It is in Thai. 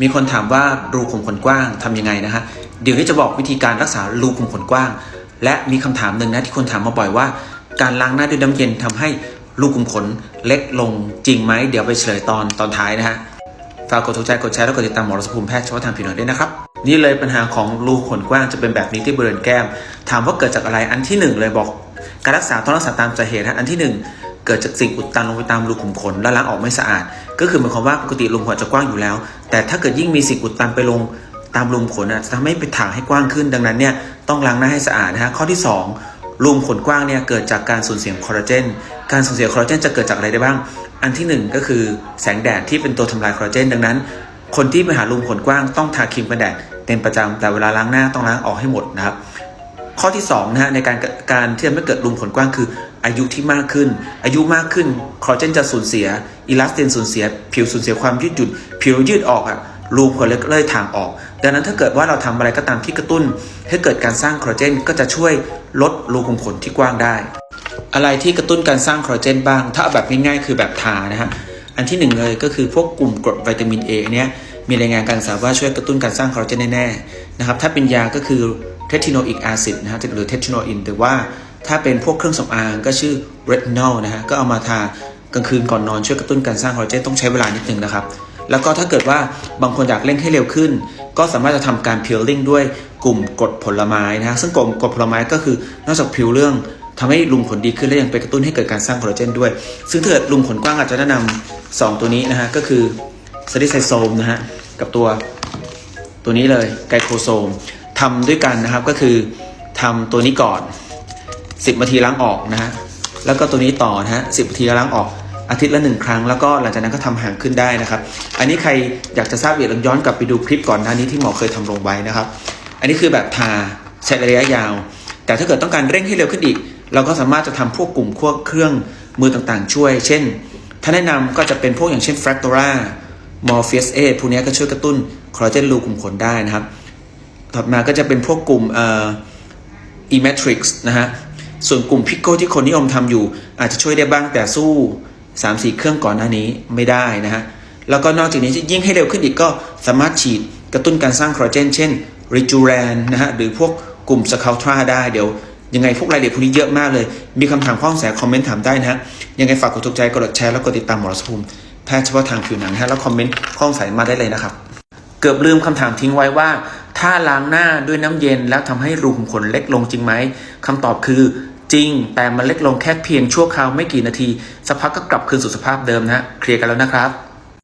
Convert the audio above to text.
มีคนถามว่ารูขุมขนกว้างทำยังไงนะฮะเดี๋ยวนี้จะบอกวิธีการรักษารูขุมขนกว้าง และมีคำถามหนึ่งนะที่คนถามมาบ่อยว่า การล้างหน้าด้วยน้ำเย็นทำให้รูขุมขนเล็กลงจริงไหมเดี๋ยวไปเฉลยตอนตอนท้ายนะฮะฝากกดถูกใจกดแชร์แล้วกดติดตามหมอรัศภูมิแพทย์เฉพาะทางผิวหนังด้วยนะครับนี่เลยปัญหาของรูขนกว้างจะเป็นแบบนี้ที่บริเวณแก้ม ถามว่าเกิดจากอะไรอันที่หนึ่งเลยบอก การรักษาต้องรักษาตามสาเหตุฮะอันที่หนึ่งเกิดจากสิ่งอุดตันลงไปตามรูขุมขนและล้างออกไม่สะอาด ก็คือหมายความว่าปกติรูขุมขนจะกว้างอยู่แล้ว แต่ถ้าเกิดยิ่งมีสิ่งอุดตันไปลงตามรูขุมขนอะจะทำให้ไปถางให้กว้างขึ้น ดังนั้นเนี่ยต้องล้างหน้าให้สะอาดนะฮะข้อที่สองรูขุมขนกว้างเนี่ยเกิดจากการสูญเสียคอลลาเจน การสูญเสียคอลลาเจนจะเกิดจากอะไรได้บ้าง อันที่หนึ่งก็คือแสงแดดที่เป็นตัวทำลายคอลลาเจน ดังนั้น คนที่ไปหารูขุมขนกว้างต้องทาครีมกันแดดเป็นประจำแต่เวลาล้างหน้าต้องล้างออกให้หมดนะครับ ข้อที่2นะฮะในการการที่ทำให้เกิดรูขุมขนกว้างคือ อายุที่มากขึ้น อายุมากขึ้นคอลลาเจนจะสูญเสียอิลาสตินสูญเสีย ผิวสูญเสียความยืดหยุ่นผิวยืดออกอะรูขนเล็กเลยทางออก ดังนั้นถ้าเกิดว่าเราทำอะไรก็ตามที่กระตุ้น ให้เกิดการสร้างคอลลาเจนก็จะช่วยลดรูขุมขนที่กว้างได้ อะไรที่กระตุ้นการสร้างคอลลาเจนบ้าง ถ้าเอาแบบง่ายๆคือแบบทานะฮะอันที่หนึ่งเลยก็คือพวกกลุ่มกรดวิตามิน A อันเนี้ยมีรายงานการศึกษาว่าช่วยกระตุ้นการสร้างคอลลาเจนแน่ๆนะครับถ้าเป็นยาก็คือ เททิโนอิกแอซิดนะฮะหรือเททิโนอินแต่ว่าถ้าเป็นพวกเครื่องสำอางก็ชื่อเรตินอลนะฮะก็เอามาทากลางคืนก่อนนอนช่วยกระตุ้นการสร้างคอลลาเจนต้องใช้เวลานิดนึงนะครับ แล้วก็ถ้าเกิดว่าบางคนอยากเร่งให้เร็วขึ้น ก็สามารถจะทำการพิลลิ่งด้วยกลุ่มกรดผลไม้นะฮะซึ่งกลุ่มกรดผลไม้ก็คือนอกจากพิวเรื่องทำให้ลุมขนดีขึ้นและยังไปกระตุ้นให้เกิดการสร้างคอลลาเจนด้วย ซึ่งถ้าเกิดลุมขนกว้างอาจจะแนะนำสองตัวนี้นะฮะก็คือซาริไซโซมนะฮะกับตัวตัวนี้เลยไกลโคโซม ทำด้วยกันนะครับก็คือทำตัวนี้ก่อน 10นาทีล้างออกนะฮะแล้วก็ตัวนี้ต่อนะฮะสินาทีล้างออกอาทิตย์ละหนึ่งครั้ง แล้วก็หลังจากนั้นก็ทำห่างขึ้นได้นะครับ อันนี้ใครอยากจะทราบละเอียดลองย้อนกลับไปดูคลิปก่อนหน้านี้ที่หมอเคยทำลงไว้นะครับ อันนี้คือแบบทาใช้ระยะยาว แต่ถ้าเกิดต้องการเร่งให้เร็วขึ้นอีก เราก็สามารถจะทำพวกกลุ่มพวกเครื่องมือต่างๆ ช่วย เช่น ถ้าแนะนำก็จะเป็นพวกอย่างเช่น Fractora Morpheus 8พวกนี้ก็ช่วยกระตุ้นคอลลาเจนรูขุมขนได้นะครับ ถัดมาก็จะเป็นพวกกลุ่มเอ่อ e-matrix นะฮะ ส่วนกลุ่มพิกโกที่คนนิยมทำอยู่ อาจจะช่วยได้บ้างแต่สู้ 3-4 เครื่องก่อนหน้านี้ไม่ได้นะฮะ แล้วก็นอกจากนี้ยิ่งให้เร็วขึ้นอีกก็สามารถฉีดกระตุ้นการสร้างคอลลาเจน เช่น r i j u r a n นะฮะ หรือพวกกลุ่มสคา l ทราได้เดี๋ยวยังไงพวกรายละเอียดพวกนี้เยอะมากเลย มีคำถามข้อสงสัยคอมเมนต์ถามได้นะฮะ ยังไงฝากกดถูกใจกดแชร์แล้วกดติดตามหมอรัศภูมิแพทย์เฉพาะทางผิวหนังนะฮะแล้วคอมเมนต์ข้อสงสัยมาได้เลยนะครับ เกือบลืมคำถามทิ้งไว้ว่า ถ้าล้างหน้าด้วยน้ำเย็นแล้วทำให้รูขุมขนเล็กลงจริงไหมคำตอบคือจริง แต่มันเล็กลงแค่เพียงชั่วคราวไม่กี่นาทีสักพักก็กลับคืนสู่สภาพเดิมนะฮะเคลียร์กันแล้วนะครับ